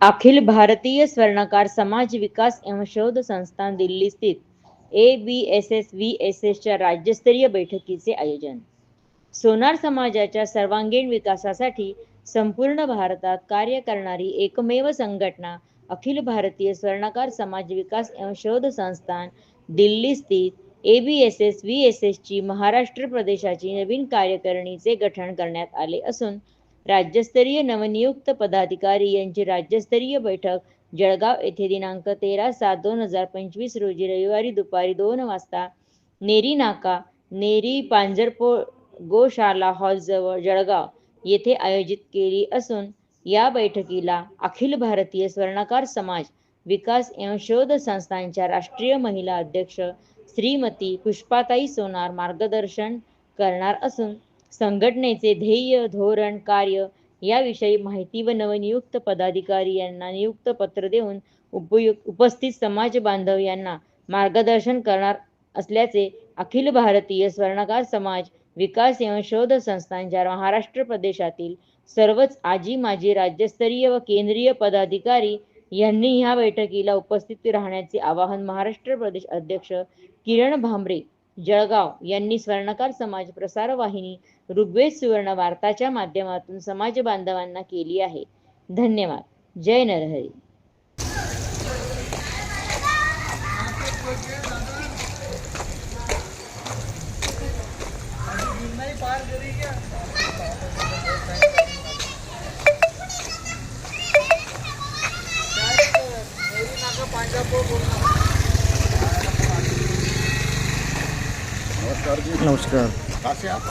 अखिल भारतीय स्वर्णकार समाज विकास एवं शोध संस्थान दिल्ली स्थित A B S S V S एसच्या राज्यस्तरीय बैठकीचे आयोजन. सोनार समाजाच्या सर्वांगीण विकासासाठी संपूर्ण भारतात कार्य करणारी एकमेव संघटना अखिल भारतीय स्वर्णकार समाज विकास एवं शोध संस्थान दिल्ली स्थित A B S S V S एसची महाराष्ट्र प्रदेशाची नवीन कार्यकारिणीचे गठन करण्यात आले असून राज्यस्तरीय नवनियुक्त पदाधिकारी यांची राज्यस्तरीय बैठक जळगाव येथे दिनांक तेरा सात दोन हजार पंचवीस रोजी रविवारी दुपारी दोन वाजता नेरी नाका नेरी पांजरपोळ गोशाला हॉलजवळ जळगाव येथे आयोजित केली असून या बैठकीला अखिल भारतीय स्वर्णकार समाज विकास एवं शोध संस्थांच्या राष्ट्रीय महिला अध्यक्ष श्रीमती पुष्पाताई सोनार मार्गदर्शन करणार असून संघटनेचे ध्येय धोरण कार्य याविषयी माहिती व नवनियुक्त पदाधिकारी यांना नियुक्त पत्र देऊन उपयुक्त उपस्थित समाज बांधव यांना मार्गदर्शन करणार असल्याचे अखिल भारतीय स्वर्णकार समाज विकास एवं शोध संस्थांच्या महाराष्ट्र प्रदेशातील सर्वच आजी माजी राज्यस्तरीय व केंद्रीय पदाधिकारी यांनी ह्या बैठकीला उपस्थित राहण्याचे आवाहन महाराष्ट्र प्रदेश अध्यक्ष किरण भांबरे जळगाव यांनी स्वर्णकार समाज प्रसार वाहिनी ऋग्वेद सुवर्ण वार्ताच्या माध्यमातून समाज बांधवांना केली आहे. धन्यवाद. जय नरहरी. नमस्कार नमस्कार कैसे आप